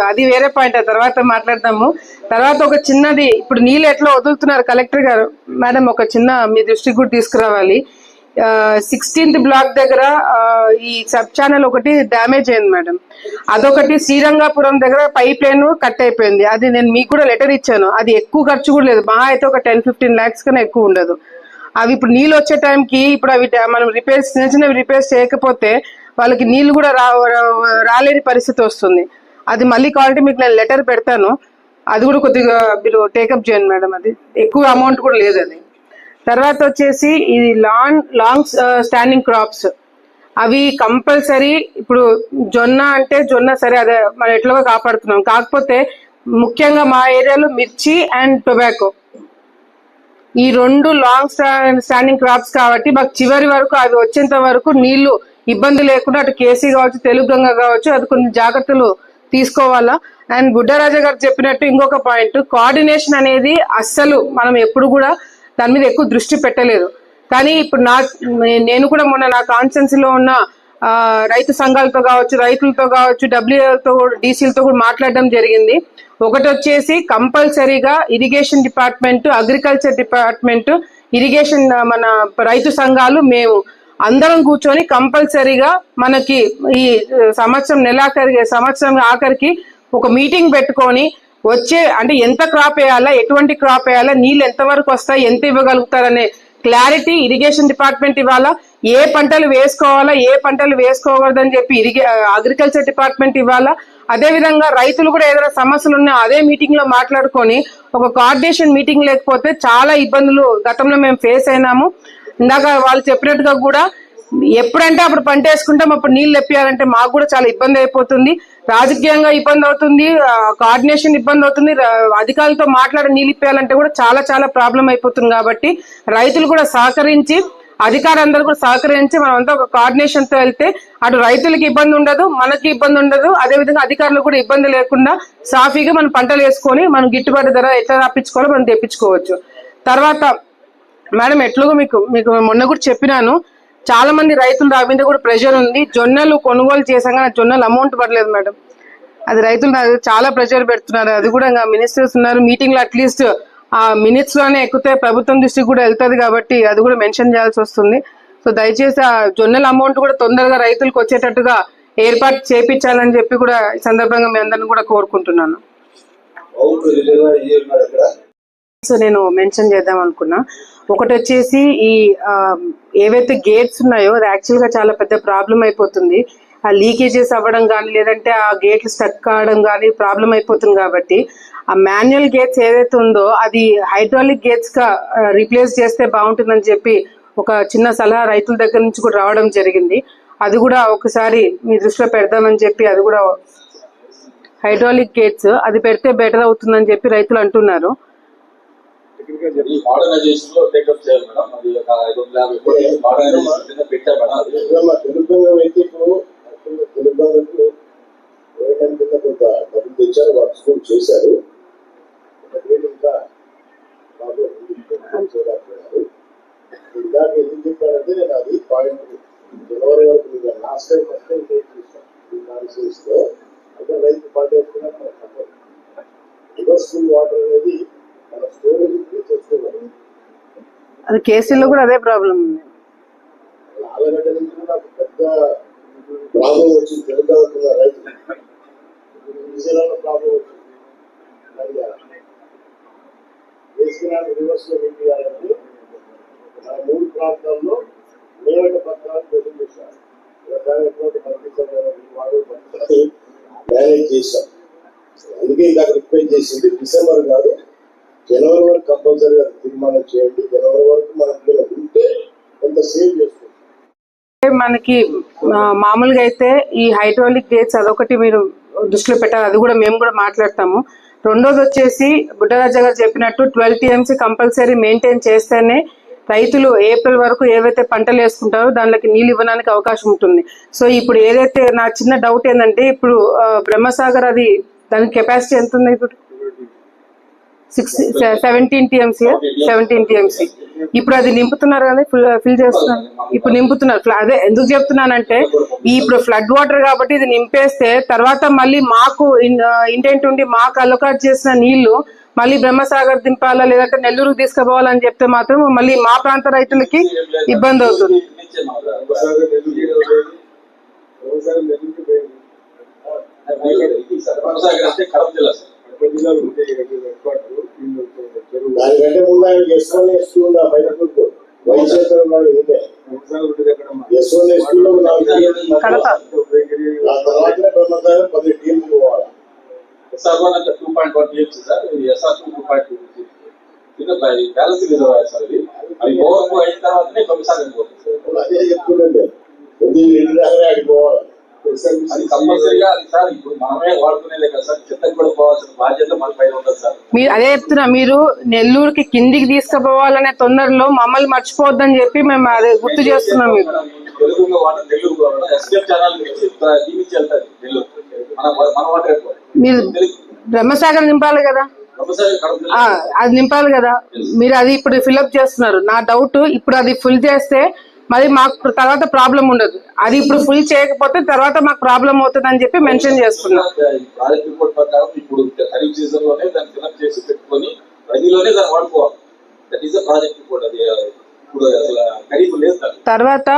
అది వేరే పాయింట్ ఆ తర్వాత మాట్లాడదాము. తర్వాత ఒక చిన్నది ఇప్పుడు నీళ్ళు ఎట్లా వదులుతున్నారు కలెక్టర్ గారు? మేడం ఒక చిన్న మీ దృష్టికి కూడా తీసుకురావాలి. సిక్స్టీన్త్ బ్లాక్ దగ్గర ఈ సబ్ ఛానల్ ఒకటి డ్యామేజ్ అయింది మేడం. అదొకటి శ్రీరంగాపురం దగ్గర పైప్ లైన్ కట్ అయిపోయింది. అది నేను మీకు కూడా లెటర్ ఇచ్చాను. అది ఎక్కువ ఖర్చు కూడా లేదు. మహా అయితే ఒక టెన్ ఫిఫ్టీన్ ల్యాక్స్ కన్నా ఎక్కువ ఉండదు. అవి ఇప్పుడు నీళ్ళు వచ్చే టైంకి ఇప్పుడు అవి మనం రిపేర్స్ చిన్న చిన్నవి రిపేర్స్ చేయకపోతే వాళ్ళకి నీళ్ళు కూడా రా- రాలేని పరిస్థితి వస్తుంది. అది మళ్ళీ క్వాలిటీ మీకు నేను లెటర్ పెడతాను. అది కూడా కొద్దిగా మీరు టేకప్ చేయండి మేడం అది. ఎక్కువ అమౌంట్ కూడా లేదు అది. తర్వాత వచ్చేసి ఇది లాంగ్ లాంగ్ స్టాండింగ్ క్రాప్స్ అవి కంపల్సరీ ఇప్పుడు జొన్న అంటే జొన్న సరే అదే మనం ఎట్లాగో కాపాడుతున్నాం. కాకపోతే ముఖ్యంగా మా ఏరియాలో మిర్చి అండ్ టొబాకో ఈ రెండు లాంగ్ స్టాండింగ్ క్రాప్స్ కాబట్టి మాకు చివరి వరకు అవి వచ్చేంత వరకు నీళ్ళు ఇబ్బంది లేకుండా అటు కేసీ కావచ్చు తెలుగు గంగ కావచ్చు అది కొన్ని జాగ్రత్తలు తీసుకోవాలా? అండ్ బుడ్డరాజా గారు చెప్పినట్టు ఇంకొక పాయింట్. కోఆర్డినేషన్ అనేది అస్సలు మనం ఎప్పుడు కూడా దాని మీద ఎక్కువ దృష్టి పెట్టలేదు. కానీ ఇప్పుడు నా నేను కూడా మొన్న నా కాన్స్టెన్సీలో ఉన్న రైతు సంఘాలతో కావచ్చు రైతులతో కావచ్చు డబ్ల్యూతో డీసీలతో కూడా మాట్లాడడం జరిగింది. ఒకటి వచ్చేసి కంపల్సరీగా irrigation department agriculture department irrigation మన రైతు సంఘాలు మేము అందరం కూర్చొని కంపల్సరీగా మనకి ఈ సంవత్సరం నెలాఖరి సంవత్సరం ఆఖరికి ఒక మీటింగ్ పెట్టుకొని వచ్చే అంటే ఎంత క్రాప్ వేయాలా ఎటువంటి క్రాప్ వేయాలా నీళ్ళు ఎంతవరకు వస్తాయి ఎంత ఇవ్వగలుగుతారనే క్లారిటీ ఇరిగేషన్ డిపార్ట్మెంట్ ఇవ్వాలా ఏ పంటలు వేసుకోవాలా ఏ పంటలు వేసుకోకూడదని చెప్పి ఇరిగే అగ్రికల్చర్ డిపార్ట్మెంట్ ఇవ్వాలా అదే విధంగా రైతులు కూడా ఏదైనా సమస్యలు ఉన్నా అదే మీటింగ్లో మాట్లాడుకొని ఒక కోఆర్డినేషన్ మీటింగ్ లేకపోతే చాలా ఇబ్బందులు గతంలో మేము ఫేస్ అయినాము. ఇందాక వాళ్ళు చెప్పినట్టుగా కూడా ఎప్పుడంటే అప్పుడు పంట వేసుకుంటాం అప్పుడు నీళ్ళు తెప్పియాలంటే మాకు కూడా చాలా ఇబ్బంది అయిపోతుంది. రాజకీయంగా ఇబ్బంది అవుతుంది కోఆర్డినేషన్ ఇబ్బంది అవుతుంది. అధికారులతో మాట్లాడి నీళ్ళు ఇప్పేయాలంటే కూడా చాలా చాలా ప్రాబ్లం అయిపోతుంది కాబట్టి రైతులు కూడా సహకరించి అధికారులందరూ కూడా సహకరించి మనం అంతా ఒక కోఆర్డినేషన్తో వెళ్తే అటు రైతులకి ఇబ్బంది ఉండదు మనకి ఇబ్బంది ఉండదు. అదే విధంగా అధికారులకు కూడా ఇబ్బంది లేకుండా సాఫీగా మనం పంటలు వేసుకొని మనం గిట్టుబాటు ధర ఎట్లా రాపించుకోవాలో మనం తెప్పించుకోవచ్చు. తర్వాత మేడం ఎట్లాగో మీకు మీకు మొన్న కూడా చెప్పినాను. చాలా మంది రైతులు నా మీద కూడా ప్రెషర్ ఉంది. జొన్నలు కొనుగోలు చేశాక నా జొన్నలు అమౌంట్ పడలేదు మేడం. అది రైతులు నాకు చాలా ప్రెషర్ పెడుతున్నారు. అది కూడా ఇంకా మినిస్టర్స్ ఉన్నారు. మీటింగ్లో అట్లీస్ట్ ఆ మినిట్స్లోనే ఎక్కితే ప్రభుత్వం దృష్టికి కూడా వెళ్తుంది కాబట్టి అది కూడా మెన్షన్ చేయాల్సి వస్తుంది. సో దయచేసి ఆ జొన్నల అమౌంట్ కూడా తొందరగా రైతులకు వచ్చేటట్టుగా ఏర్పాటు చేపించాలని చెప్పి కూడా ఈ సందర్భంగా మీ అందరిని కూడా కోరుకుంటున్నాను. సో నేను మెన్షన్ చేద్దాం అనుకున్నా. ఒకటి వచ్చేసి ఈ ఏవైతే గేట్స్ ఉన్నాయో అది యాక్చువల్గా చాలా పెద్ద ప్రాబ్లం అయిపోతుంది. ఆ లీకేజెస్ అవ్వడం కానీ లేదంటే ఆ గేట్లు స్టక్ కావడం కానీ ప్రాబ్లం అయిపోతుంది కాబట్టి ఆ మాన్యువల్ గేట్స్ ఏదైతే ఉందో అది హైడ్రాలిక్ గేట్స్గా రీప్లేస్ చేస్తే బాగుంటుందని చెప్పి ఒక చిన్న సలహా రైతుల దగ్గర నుంచి కూడా రావడం జరిగింది. అది కూడా ఒకసారి మీ దృష్టిలో పెడదామని చెప్పి అది కూడా హైడ్రాలిక్ గేట్స్ అది పెడితే బెటర్ అవుతుందని చెప్పి రైతులు అంటున్నారు. మోడర్నైజేషన్లో టేకప్ చేయాలి మేడం. అది ఒక ఐదు వందల యాభై కోట్లు మోడర్నైజేషన్ కింద పెట్టా మేడం. అది తెలుగు అయితే ఇప్పుడు తెలుగు కింద కొంత డబ్బులు తెచ్చారు వర్క్ స్కూల్ చేశారు. ఇంకా ఇందాక ఎందుకు చెప్పారంటే నేను అది పాయింట్ జనవరి వరకు లాస్ట్ టైం ఫస్ట్ టైం చేశాను. కాన్సెన్స్లో అంటే రైతు పంట వేసుకున్నా వాటర్ అనేది మన స్టోరేజ్ అది కేసీలో కూడా అదే ప్రాబ్లం ఉంది. నుంచి కూడా పెద్ద వచ్చింది వచ్చింది రివర్స్ మూడు ప్రాంతాల్లో మేవట పత్రాలు ప్రజలు చేశారు వ్యవసాయం ఎటువంటి పంపించారు మేనేజ్ చేశాం అందుకే ఇందాక రిక్వెస్ట్ చేసింది డిసెంబర్ కాదు. జనవరి వరకు కంపల్సరీగా తీర్మానం చేయండి. జనవరి వరకు మన ఉంటే కొంత సేవ్ చేసుకోండి మనకి మామూలుగా అయితే ఈ హైడ్రాలిక్ గేట్స్ అదొకటి మీరు దృష్టిలో పెట్టాలి. అది కూడా మేము కూడా మాట్లాడతాము. రెండోది వచ్చేసి బుడ్డరాజా గారు చెప్పినట్టు ట్వెల్వ్ టీఎంసీ కంపల్సరీ మెయింటైన్ చేస్తేనే రైతులు ఏప్రిల్ వరకు ఏవైతే పంటలు వేసుకుంటారో దానిలోకి నీళ్ళు ఇవ్వడానికి అవకాశం ఉంటుంది. సో ఇప్పుడు ఏదైతే నా చిన్న డౌట్ ఏంటంటే ఇప్పుడు బ్రహ్మసాగర్ అది దాని కెపాసిటీ ఎంత ఉంది ఇప్పుడు? Six seventeen TMC seventeen TMC. ఇప్పుడు అది నింపుతున్నారు కదా ఫుల్ ఫిల్ చేస్తున్నారు. ఇప్పుడు నింపుతున్నారు. ఫ్ల- అదే ఎందుకు చెప్తున్నానంటే ఇప్పుడు ఫ్లడ్ వాటర్ కాబట్టి ఇది నింపేస్తే తర్వాత మళ్ళీ మాకు ఇంటెంట్ ఉండి మాకు అలొకాట్ చేసిన నీళ్ళు మళ్ళీ బ్రహ్మసాగర్ దింపాలా లేదంటే నెల్లూరుకు తీసుకుపోవాలని చెప్తే మాత్రం మళ్ళీ మా ప్రాంత రైతులకి ఇబ్బంది అవుతుంది. కడప జిల్లా సార్ కడప జిల్లాలో ఉంటే హెడ్ క్వార్టర్ వీళ్ళు చెరువు దానికంటే ముందు ఆయన ఎస్ వన్ ఎస్ టూ బయట కూర్చో. వైస్ చైర్మన్ ఉన్నాడు ఇదే. ఒకసారి ఉంటుంది ఎక్కడ S one S two Kadapa. ఆ బ్రహ్మసాగర్ పది టీంలు పోవాలి. ఎస్ఆర్ వన్ అంటే two point one TMC sir SR two two point two కింద బ్యాలెన్స్ రిజర్వాయర్ సార్ ఇది అది ఓవర్ఫ్లో అయిన తర్వాతనే కొనసాగర్ పోతుంది సార్ అదే చెప్తుండే కొద్దిగా ఇంటి దగ్గర ఆడికి పోవాలి అది కంపల్సరీగా అది సార్ ఇప్పుడు మనమే వాడుకునేదే కదా సార్. చెత్తకు కూడా పోవాల్సిన బాధ్యత మన పైన ఉంటుంది సార్. మీరు అదే చెప్తున్నా మీరు నెల్లూరుకి కిందికి తీసుకుపోవాలనే తొందరలో మమ్మల్ని మర్చిపోవద్దని చెప్పి మేము అదే గుర్తు చేస్తున్నాం మీకు. తెలుగులో వాటర్ నెల్లూరు ఎస్కేప్ ఛానల్ నుంచి దీనికి వెళ్తాది నెల్లూరు. మన మన వాటర్ ఎక్కువ. మీరు బ్రహ్మసాగర్ నింపాలి కదా? అది నింపాలి కదా? మీరు అది ఇప్పుడు ఫిల్అప్ చేస్తున్నారు. నా డౌట్ ఇప్పుడు అది ఫుల్ చేస్తే మరి మాకు తర్వాత ప్రాబ్లం ఉండదు. అది ఇప్పుడు ఫుల్ చేయకపోతే తర్వాత మాకు ప్రాబ్లం అవుతుంది అని చెప్పి మెన్షన్ చేస్తున్నాం ప్రాజెక్ట్ రిపోర్ట్ ప్రకారం ఇప్పుడు ఖరీఫ్ సీజన్లోనే దాన్ని ఫిల్అప్ చేసి పెట్టుకొని రబీలోనే దాన్ని వాడుకోవాలి. దట్ ఈస్ ప్రాజెక్ట్ రిపోర్ట్ అది. ఇప్పుడు అసలు ఖరీఫ్ లేదు సార్ తర్వాత